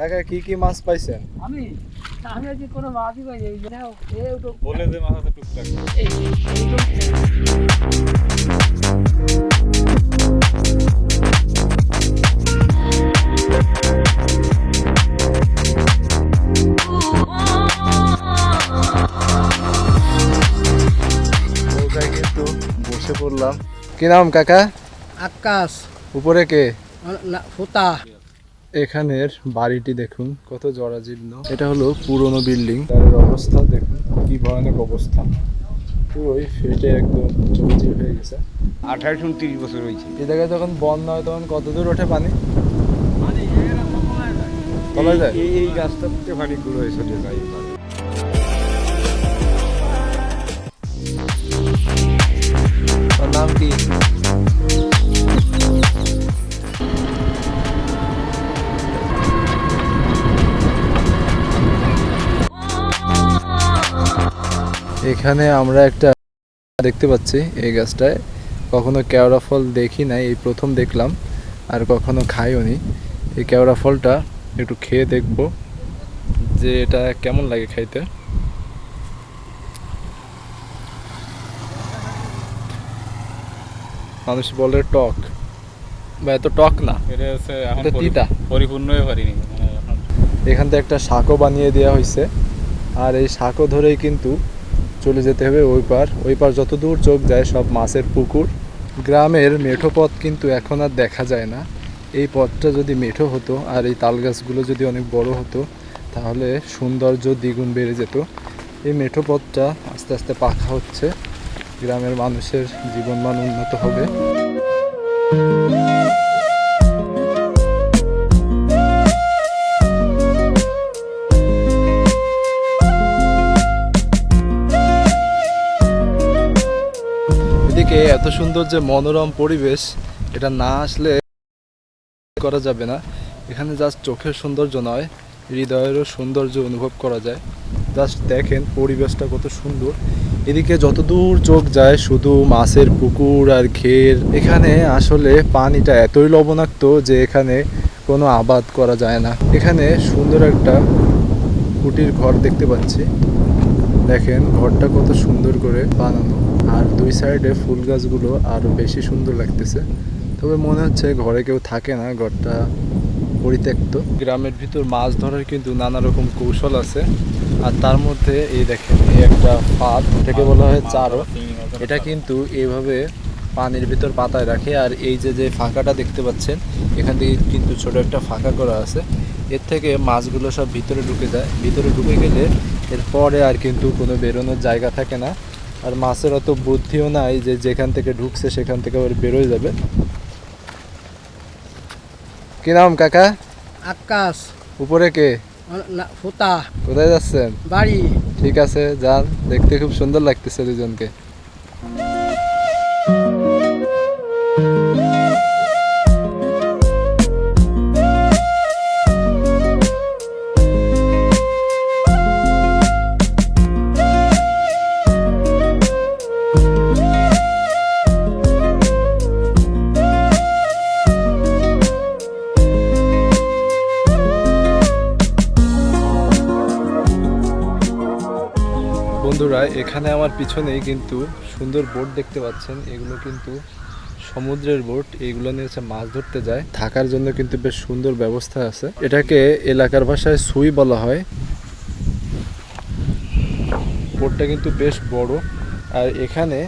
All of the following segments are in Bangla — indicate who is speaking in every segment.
Speaker 1: কাকা কি কি মাছ পাইছেন?
Speaker 2: আমি আমি আজকে কোনো মাছই পাই এই যে এই উঠো
Speaker 3: বলে দে টুকটাক।
Speaker 2: উঠো।
Speaker 1: নৌকায় কিন্তু বসে পড়লাম। কি নাম কাকা?
Speaker 2: আকাশ।
Speaker 1: উপরে কে?
Speaker 2: ফুতা
Speaker 1: এখানের বাড়িটি দেখুন কত জরাজীর্ণ। এটা হলো পুরনো বিল্ডিং। তার অবস্থা দেখুন কি ভয়ানক অবস্থা। পুরোই ফেটে একদম চৌচির হয়ে গেছে।
Speaker 3: আঠাশ উনত্রিশ বছর হয়েছে।
Speaker 1: এই জায়গায় যখন বন্যা হয় তখন কত দূর ওঠে পানি? যায়।
Speaker 3: এই এই গাছটাতে পানি গুঁড়ো হয়ে চলে যায়।
Speaker 1: নাম কি? এখানে আমরা একটা দেখতে পাচ্ছি এই গাছটায়। কখনো কেওড়া ফল দেখি নাই এই প্রথম দেখলাম আর কখনো খাইও নি। এই কেওড়া ফলটা একটু খেয়ে দেখব যে এটা কেমন লাগে খাইতে। মানুষ বলে টক বা এত টক না
Speaker 3: এটা হচ্ছে
Speaker 1: এটা তিতা।
Speaker 3: পারিনি। এখান
Speaker 1: থেকে একটা শাঁখও বানিয়ে দেওয়া হয়েছে আর এই শাঁখো ধরেই কিন্তু চলে যেতে হবে ওই পার। ওই পার যত দূর চোখ যায় সব মাছের পুকুর। গ্রামের মেঠো পথ কিন্তু এখন আর দেখা যায় না। এই পথটা যদি মেঠো হতো আর এই তাল গাছগুলো যদি অনেক বড় হতো, তাহলে সৌন্দর্য দ্বিগুণ বেড়ে যেত। এই মেঠো পথটা আস্তে আস্তে পাখা হচ্ছে। গ্রামের মানুষের জীবনমান উন্নত হবে। সুন্দর যে মনোরম পরিবেশ, এটা না আসলে করা যাবে না। এখানে জাস্ট চোখের সৌন্দর্য নয়, হৃদয়েরও সৌন্দর্য অনুভব করা যায়। জাস্ট দেখেন পরিবেশটা কত সুন্দর। এদিকে যত দূর চোখ যায়, শুধু মাছের পুকুর আর ঘের এখানে আসলে পানিটা এতই লবণাক্ত যে এখানে কোনো আবাদ করা যায় না। এখানে সুন্দর একটা কুটির ঘর দেখতে পাচ্ছি। দেখেন ঘরটা কত সুন্দর করে বানানো। আর দুই সাইডে ফুল গাছগুলো আরও বেশি সুন্দর লাগতেছে। তবে মনে হচ্ছে ঘরে কেউ থাকে না, ঘরটা পরিত্যক্ত। গ্রামের ভিতর মাছ ধরার কিন্তু নানা রকম কৌশল আছে। আর তার মধ্যে এই দেখেন, এই একটা ফাঁদ এটাকে বলা হয় চারো। এটা কিন্তু এইভাবে পানির ভিতর পাতায় রাখে। আর এই যে যে ফাঁকাটা দেখতে পাচ্ছেন, এখান থেকে কিন্তু ছোট একটা ফাঁকা করা আছে। এর থেকে মাছগুলো সব ভিতরে ঢুকে যায়। ভিতরে ঢুকে গেলে এরপরে আর কিন্তু কোনো বেরোনোর জায়গা থাকে না। আর মাছের অত বুদ্ধিও নাই যে যেখান থেকে ঢুকছে সেখান থেকে আবার বেরোয় যাবে। কি নাম কাকা?
Speaker 2: আকাশ।
Speaker 1: উপরে কে? কোথায় যাচ্ছেন?
Speaker 2: বাড়ি।
Speaker 1: ঠিক আছে যান। দেখতে খুব সুন্দর লাগতেছে দুজনকে। বন্ধুরা, এখানে আমার পিছনেই কিন্তু সুন্দর বোট দেখতে পাচ্ছেন। এগুলো কিন্তু সমুদ্রের বোট। এইগুলো নিয়ে হচ্ছে মাছ ধরতে যায়। থাকার জন্য কিন্তু বেশ সুন্দর ব্যবস্থা আছে। এটাকে এলাকার ভাষায় সুই বলা হয়। বোটটা কিন্তু বেশ বড়। আর এখানে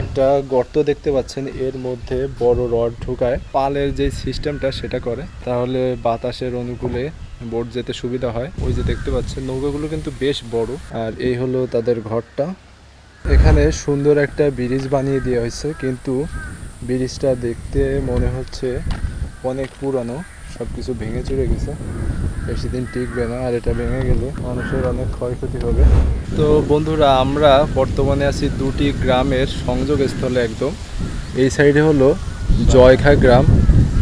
Speaker 1: একটা গর্ত দেখতে পাচ্ছেন। এর মধ্যে বড় রড ঢুকায়। পালের যে সিস্টেমটা সেটা করে। তাহলে বাতাসের অনুকূলে বোট যেতে সুবিধা হয়। ওই যে দেখতে পাচ্ছেন, নৌকাগুলো কিন্তু বেশ বড়। আর এই হলো তাদের ঘরটা। এখানে সুন্দর একটা ব্রিজ বানিয়ে দেওয়া হয়েছে, কিন্তু ব্রিজটা দেখতে মনে হচ্ছে অনেক পুরানো সব কিছু ভেঙে চুরে গেছে। বেশি দিন টিকবে না, আর এটা ভেঙে গেলে মানুষের অনেক ক্ষয়ক্ষতি হবে। তো বন্ধুরা, আমরা বর্তমানে আছি দুটি গ্রামের সংযোগস্থলে একদম। এই সাইডে হলো জয়খা গ্রাম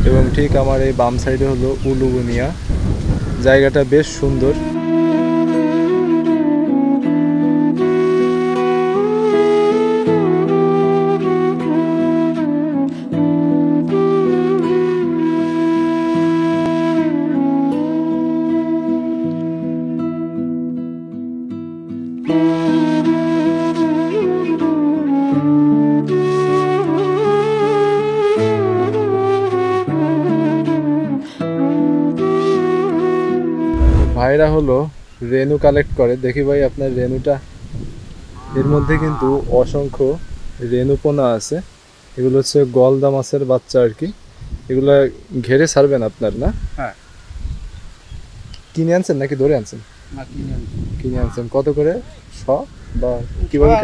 Speaker 1: এবং ঠিক আমার এই বাম সাইডে হলো উলুবুনিয়া। জায়গাটা বেশ সুন্দর। ভাইরা হলো রেনু কালেক্ট করে। দেখি ভাই আপনার রেনুটা এর মধ্যে কিন্তু অসংখ্য রেনুপোনা আছে। এগুলো হচ্ছে গলদা মাছের বাচ্চা আর কি। এগুলো ঘেরে ছাড়বেন আপনার না?
Speaker 3: হ্যাঁ।
Speaker 1: কিনে আনছেন নাকি ধরে আনছেন?
Speaker 3: কিনে
Speaker 1: আনছেন। কত করে? শ বা কীভাবে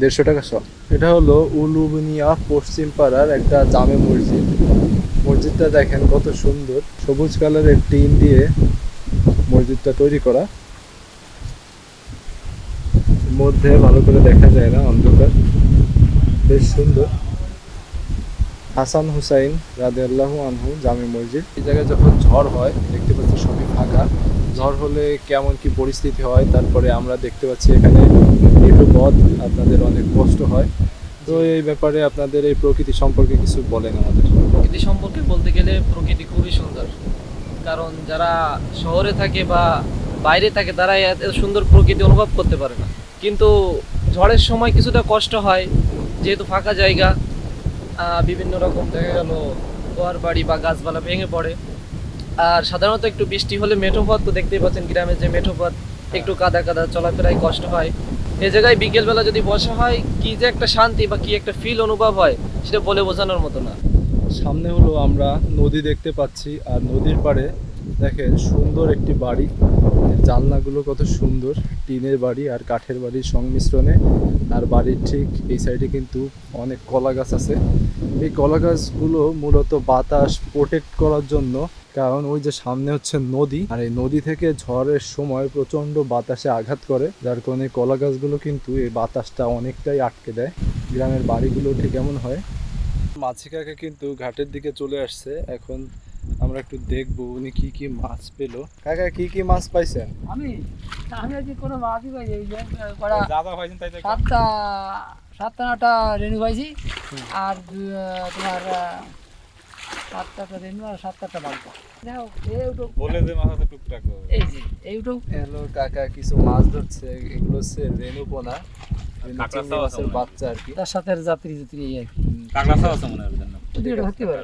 Speaker 3: দেড়শো টাকা
Speaker 1: শ। এটা হলো উলুবনিয়া পশ্চিম পাড়ার একটা জামে মসজিদ। মসজিদটা দেখেন কত সুন্দর। সবুজ কালারের টিন দিয়ে মসজিদটা তৈরি করা। মধ্যে ভালো করে দেখা যায় না অন্ধকার। বেশ সুন্দর। হাসান হুসাইন রাদে আল্লাহ আনহু জামে মসজিদ। এই জায়গায় যখন ঝড় হয় দেখতে পাচ্ছি সবই ফাঁকা। ঝড় হলে কেমন কি পরিস্থিতি হয় তারপরে আমরা দেখতে পাচ্ছি এখানে একটু পথ আপনাদের অনেক কষ্ট হয়। তো এই ব্যাপারে আপনাদের এই প্রকৃতি সম্পর্কে কিছু বলেন আমাদের।
Speaker 2: প্রকৃতি সম্পর্কে বলতে গেলে প্রকৃতি খুবই সুন্দর। কারণ যারা শহরে থাকে বা বাইরে থাকে, তারা এত সুন্দর প্রকৃতি অনুভব করতে পারে না। কিন্তু ঝড়ের সময় কিছুটা কষ্ট হয়, যেহেতু ফাঁকা জায়গা বিভিন্ন রকম দেখা গেল ঘর বাড়ি বা গাছপালা ভেঙে পড়ে। আর সাধারণত একটু বৃষ্টি হলে মেঠো পথ তো দেখতেই পাচ্ছেন গ্রামের যে মেঠো পথ, একটু কাদা কাদা চলাফেরায় কষ্ট হয়। এ জায়গায় বিকেলবেলা যদি বসা হয়, কি যে একটা শান্তি বা কি একটা ফিল অনুভব হয়, সেটা বলে বোঝানোর মতো না।
Speaker 1: সামনে হলো আমরা নদী দেখতে পাচ্ছি, আর নদীর পাড়ে দেখেন সুন্দর একটি বাড়ি। জানলাগুলো কত সুন্দর, টিনের বাড়ি আর কাঠের বাড়ির সংমিশ্রণে। আর বাড়ির ঠিক এই সাইডে কিন্তু অনেক কলা গাছ আছে। এই কলা গাছগুলো মূলত বাতাস প্রোটেক্ট করার জন্য, কারণ ওই যে সামনে হচ্ছে নদী, আর এই নদী থেকে ঝড়ের সময় প্রচণ্ড বাতাসে আঘাত করে। যার কারণে কলা গাছগুলো কিন্তু এই বাতাসটা অনেকটাই আটকে দেয়। গ্রামের বাড়িগুলো ঠিক এমন হয়। মাছি কাকা কিন্তু ঘাটের দিকে চলে আসছে। এখন আমরা একটু দেখব উনি কি কি মাছ পেল। কাকা কি কি মাছ পাইছেন?
Speaker 2: আমি আমি আজকে কোনো মাছই পাইছি এই যে
Speaker 3: যা যা তাই
Speaker 2: সাতটা সাতটা আটটা রেনু পাইছি। আর তোমার সাতটা রেনু আর সাতটা বালকা দেখো এইটুক
Speaker 3: বলে যে মাথা তো টুকটাক
Speaker 2: এই যে এইটুক উঠো।
Speaker 1: হ্যালো কাকা কিছু মাছ ধরছে এগুলো হচ্ছে
Speaker 3: রেনু পোনা।
Speaker 1: বাচ্চা আর কি।
Speaker 2: তার সাথে যাত্রী যাত্রী এই আর কি।
Speaker 3: আছে মনে হয় ওদের
Speaker 2: যদি এটা ধরতে পারে।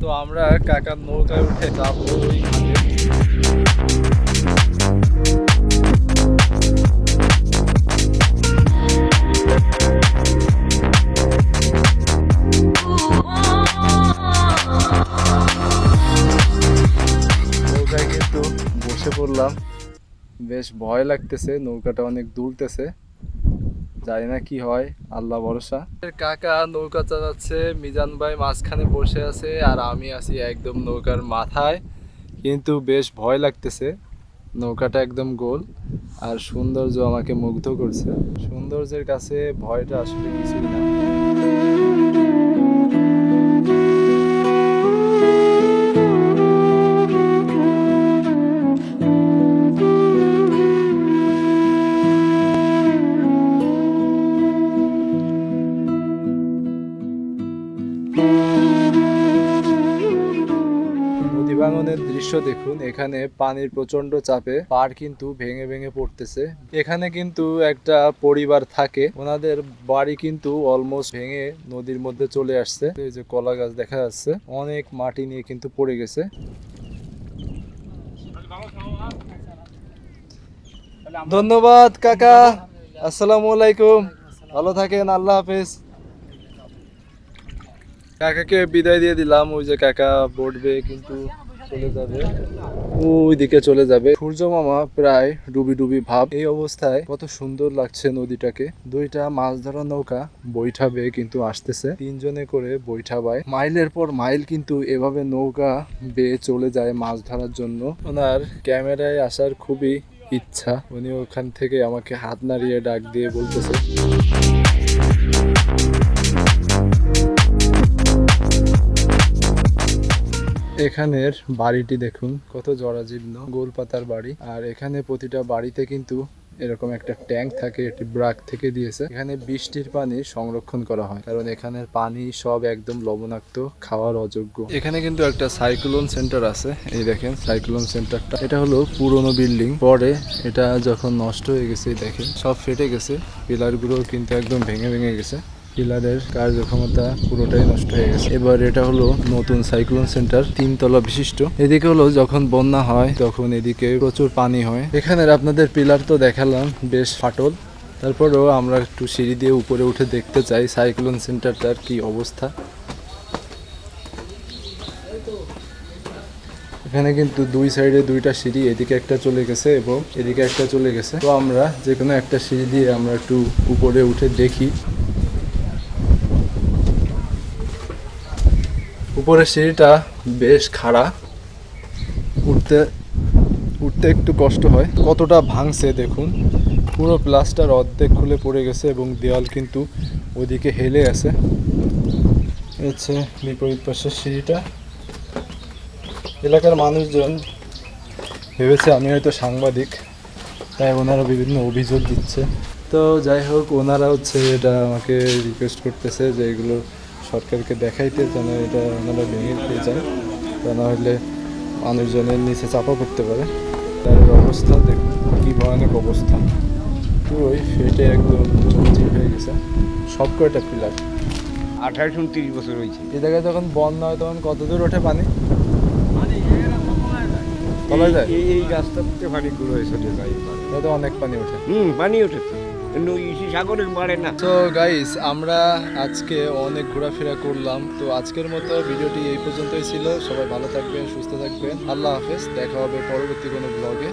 Speaker 1: তো আমরা কাকার নৌকায় উঠে যাব ওই বেশ ভয় লাগতেছে, নৌকাটা অনেক দুলতেছে। জানি না কি হয়, আল্লাহ ভরসা। কাকা নৌকা চালাচ্ছে, মিজান ভাই মাঝখানে বসে আছে আর আমি আছি একদম নৌকার মাথায়। কিন্তু বেশ ভয় লাগতেছে, নৌকাটা একদম গোল আর সৌন্দর্য আমাকে মুগ্ধ করছে। সৌন্দর্যের কাছে ভয়টা আসলে কিছুই না। দৃশ্য দেখুন, এখানে পানির প্রচণ্ড চাপে পাড় কিন্তু ভেঙে ভেঙে পড়তেছে। এখানে কিন্তু একটা পরিবার থাকে, ওনাদের বাড়ি কিন্তু অলমোস্ট ভেঙে নদীর মধ্যে চলে আসছে। এই যে কলা গাছ দেখা যাচ্ছে, অনেক মাটি নিয়ে কিন্তু পড়ে গেছে। ধন্যবাদ, কাকা। আসসালামু আলাইকুম। ভালো থাকেন, আল্লাহ হাফেজ। কাকাকে বিদায় দিয়ে দিলাম, ওই যে কাকা বটবে কিন্তু। চলে যাবে। ওই দিকে চলে যাবে। সূর্য মামা প্রায় ডুবি ডুবি ভাব। এই অবস্থায় কত সুন্দর লাগছে নদীটাকে। দুইটা মাছ ধরা নৌকা বৈঠা বেয়ে কিন্তু আসতেছে। তিনজনে করে বৈঠা বায়। মাইলের পর মাইল কিন্তু এভাবে নৌকা বেয়ে চলে যায় মাছ ধরার জন্য। ওনার ক্যামেরায় আসার খুবই ইচ্ছা। উনি ওখান থেকে আমাকে হাত নাড়িয়ে ডাক দিয়ে বলতেছে। এখানের বাড়িটি দেখুন, কত জরাজীর্ণ গোলপাতার বাড়ি। আর এখানে প্রতিটা বাড়িতে কিন্তু এরকম একটা ট্যাঙ্ক থাকে এটি ব্রাক থেকে দিয়েছে। এখানে বৃষ্টির পানি সংরক্ষণ করা হয়, কারণ এখানের পানি সব একদম লবণাক্ত, খাওয়ার অযোগ্য। এখানে কিন্তু একটা সাইক্লোন সেন্টার আছে, এই দেখেন সাইক্লোন সেন্টারটা। এটা হলো পুরনো বিল্ডিং, পরে এটা যখন নষ্ট হয়ে গেছে দেখেন, সব ফেটে গেছে, পিলারগুলো কিন্তু একদম ভেঙে ভেঙে গেছে। পিলারের কার্যক্ষমতা পুরোটাই নষ্ট হয়ে গেছে। এবার এটা হলো নতুন সাইক্লোন সেন্টার, তিনতলা বিশিষ্ট। এদিকে হলো যখন বন্যা হয়, তখন এদিকে প্রচুর পানি হয়। এখানের আপনাদের পিলার তো দেখালাম, বেশ ফাটল। তারপরেও আমরা একটু সিঁড়ি দিয়ে উপরে উঠে দেখতে চাই সাইক্লোন সেন্টারটার কি অবস্থা। এখানে কিন্তু দুই সাইডে দুইটা সিঁড়ি, এদিকে একটা চলে গেছে এবং এদিকে একটা চলে গেছে। তো আমরা যে কোনো একটা সিঁড়ি দিয়ে আমরা একটু উপরে উঠে দেখি। উপরের সিঁড়িটা বেশ খাড়া। উঠতে উঠতে একটু কষ্ট হয়। কতটা ভাঙছে দেখুন। পুরো প্লাস্টার অর্ধেক খুলে পড়ে গেছে এবং দেওয়াল কিন্তু ওদিকে হেলে আছে। হচ্ছে বিপরীত পাশের সিঁড়িটা। এলাকার মানুষজন ভেবেছে, আমি হয়তো সাংবাদিক। তাই ওনারা বিভিন্ন অভিযোগ দিচ্ছে। তো যাই হোক, ওনারা হচ্ছে এটা আমাকে রিকোয়েস্ট করতেছে যে এগুলো সরকারকে দেখাইতে যেন এটা ওনারা ভেঙে দিয়ে যায় তা না হলে মানুষজনের নিচে চাপা পড়তে পারে। তার অবস্থা দেখুন কী ভয়ানক অবস্থা। পুরোই ফেটে একদম হয়ে গেছে। সব কয়টা পিলার?
Speaker 4: আঠাশ উনত্রিশ বছর হয়েছে।
Speaker 1: এ জায়গায় যখন বন্যা হয় তখন কত দূর ওঠে পানি? যায়?
Speaker 4: এই থেকে পানি গুলো চলে যায়
Speaker 1: এটা অনেক পানি ওঠে।
Speaker 4: হুম পানি ওঠেছে।
Speaker 1: তো গাইস আমরা আজকে অনেক ঘোরাফেরা করলাম। তো আজকের মতো ভিডিওটি এই পর্যন্তই ছিল। সবাই ভালো থাকবেন, সুস্থ থাকবেন। আল্লাহ হাফেজ, দেখা হবে পরবর্তী কোনো ব্লগে